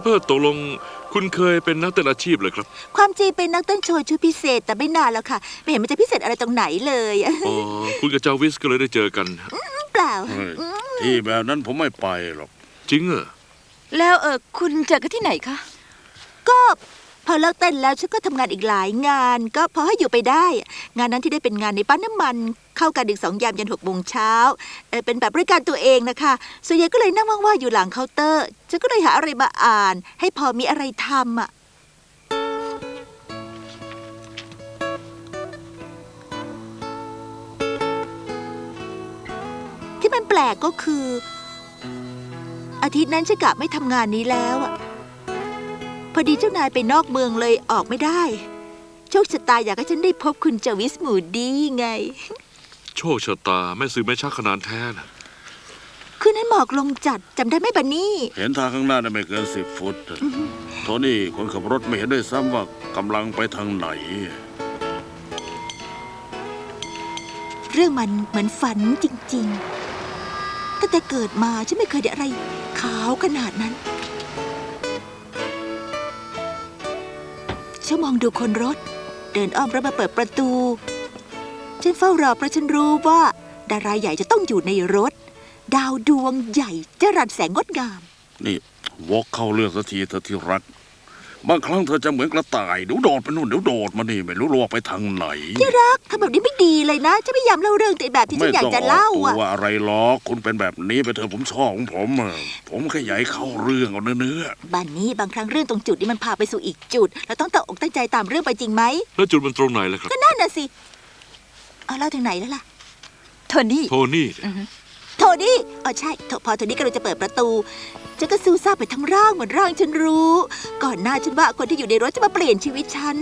เปอร์ตกลงคุณเคยเป็นนักเต้นอาชีพเลยครับ ความจริงเป็นนักเต้นโชว์ชุดพิเศษ แต่ไม่นานแล้วค่ะ ไม่เห็นมันจะพิเศษอะไรตรงไหนเลยอ๋อคุณกับจาวิสก็เลยได้เจอกัน เปล่า เฮ้ยที่แบบนั้นผมไม่ไปหรอก จริงเหรอแล้วเออคุณเจอกันที่ไหนคะ ก็พอเลิกเต้นแล้วฉันก็ทำงานอีกหลายงาน ก็พอให้อยู่ไปได้ งานนั้นที่ได้เป็นงานในปั๊มน้ำมัน เข้ากันดึกสองยามยันหกโมงเช้าเเป็นแบบบริการตัวเองนะคะ ส่วนใหญ่ก็เลยนั่งว่างๆอยู่หลังเคาน์เตอร์ฉันก็เลยหาอะไรมาอ่าน ให้พอมีอะไรทำอะที่มันแปลกก็คือ อาทิตย์นั้นฉันกะไม่ทำงานนี้แล้วอะพอดีเจ้านายไปนอกเมืองเลยออกไม่ได้ โชคชะตาอยากให้ฉันได้พบคุณเจวิสหมูดีไง โชคชะตาแม่ซื้อแม่ชักขนาดแท้นะคืนนั้นหมอกลงจัดจำได้ไหมบันนี่ เห็นทางข้างหน้าได้ไม่เกินสิบฟุต โทนี่คนขับรถไม่เห็นด้วยซ้ำว่ากำลังไปทางไหน เรื่องมันเหมือนฝันจริงๆ ตั้งแต่เกิดมาฉันไม่เคยได้อะไรขาวขนาดนั้นฉันมองดูคนรถ เดินอ้อมรถมาเปิดประตู ฉันเฝ้ารอเพราะฉันรู้ว่า ดาราใหญ่จะต้องอยู่ในรถ ดาวดวงใหญ่จะรันแสงงดงาม นี่วอกเข้าเรื่องสักทีเธอที่รัก บางครั้งเธอจะเหมือนกระต่ายเดี๋ยวโดดไปนู่นเดี๋ยวโดดมานี่ไม่รู้ลวกไปทางไหน ที่รักทำแบบนี้ไม่ดีเลยนะจะพยายามเล่าเรื่องแต่แบบที่ฉัไม่นอยากต้องจะออเล่ากตัอะ วอะไรหรอกคุณเป็นแบบนี้ไปเถอะผมชอบของผมอะผมแค่อยากให้เข้าเรื่องเอาเนื้อบ้านนี้บางครั้งเรื่องตรงจุดนี้มันพาไปสู่อีกจุด เราต้องตั้งอกตั้งใจตามเรื่องไปจริงไหมแล้วจุดมันตรงไหนล่ะครับ ก็นั่นน่ะสิ เอาเล่าถึงไหนแล้วล่ะ โทนี่ โทนี่เนี่ยโทนี่อ๋อใช่โทพอโทนี่กำลังจะเปิดประตู ฉันก็ซูซ่าไปทั้งร่างเหมือนร่างฉันรู้ ก่อนหน้าฉันว่าคนที่อยู่ในรถจะมาเปลี่ยนชีวิตฉัน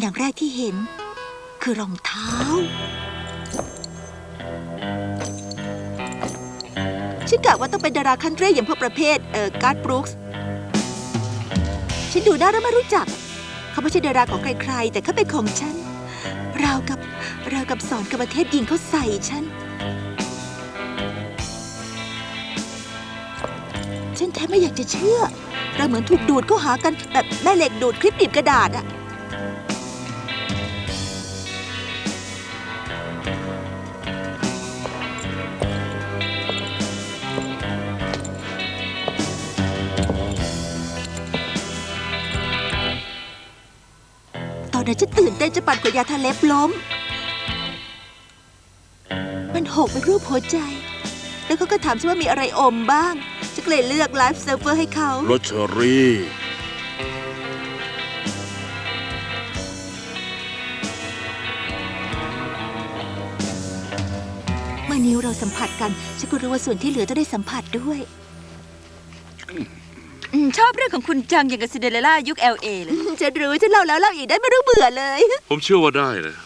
อย่างแรกที่เห็น คือรองเท้า ฉันกะว่าต้องเป็นดาราคันเทรีอย่างพวกประเภท เอ่อ การ์ดบรูคส์ ฉันดูหน้าแล้วไม่รู้จัก เขาไม่ใช่ดาราของใครๆ แต่เขาเป็นของฉัน ราวกับราว กับสอนกับประเทศยิงเขาใส่ฉัน ฉันแทบไม่อยากจะเชื่อ เราเหมือนถูกดูดเข้าหากันแบบแม่เหล็กดูดคลิปดิบกระดาษอะตอนนั้นฉันตื่นเต้นจะปั่นกว่ายาทาเล็บล้ม หกเป็นรูปหัวใจ แล้วเขาก็ถามฉันว่ามีอะไรอมบ้าง ฉันก็เลยเลือกไลฟ์เซิร์ฟเวอร์ให้เขาๆรถเชอรี่ เมื่อนิ้วเราสัมผัสกัน ฉันก็รู้ว่าส่วนที่เหลือต้องได้สัมผัสด้วย อืมชอบเรื่องของคุณจังอย่างกับซินเดอเรลล่ายุค LA เลย ฉันรู้ฉันเล่าแล้วเล่าอีกได้ไม่รู้เบื่อเลย ผมเชื่อว่าได้นะ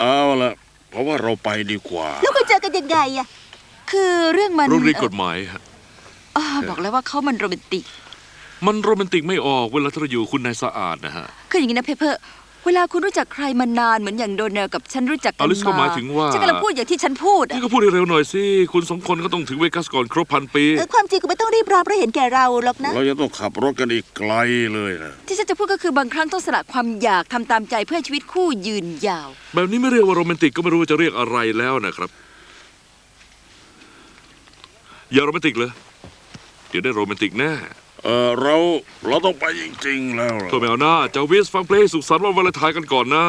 เอาละเพ ราะว่าเราไปดีกว่าแล้วไปเจอกันยังไงอะคือเรื่องมันโรงเรียนกฎหมายฮะเอ่อบอกแล้วว่าเขามันโรแมนติก มันโรแมนติกไม่ออกเวลาที่เราอยู่คุณนายสะอาดนะฮะ คืออย่างนี้นะเพเปอร์ เวลาคุณรู้จักใครมานานเหมือนอย่างโดนัลกับฉันรู้จักกันอลิสก็หมายมาถึงว่า ฉันกำลังพูดอย่างที่ฉันพูดนี่อะก็พูดให้เร็วหน่อยสิคุณสองคนก็ต้องถึงเวกัสก่อนครบพันปี เออความจริงก็ไม่ต้องรีบร้อนเพราะเห็นแก่เราหรอกนะ เรายังต้องขับรถกันอีกไกลเลยนะที่ฉันจะพูดก็คือบางครั้งต้องสละความอยากทำตามใจเพื่อให้ชีวิตคู่ยืนยาว แบบนี้ไม่เรียกว่าโรแมนติกก็ไม่รู้ว่าจะเรียกอะไรแล้วนะครับ อย่าโรแมนติกเลยเดี๋ยวได้โรแมนติกแน่ เออเราเราต้องไปจริงๆแล้วล่ะ ตัวแมวหน้าเจ้าวิสฟังเพลงสุขสันต์วันวาเลนไทน์กันก่อนหน้า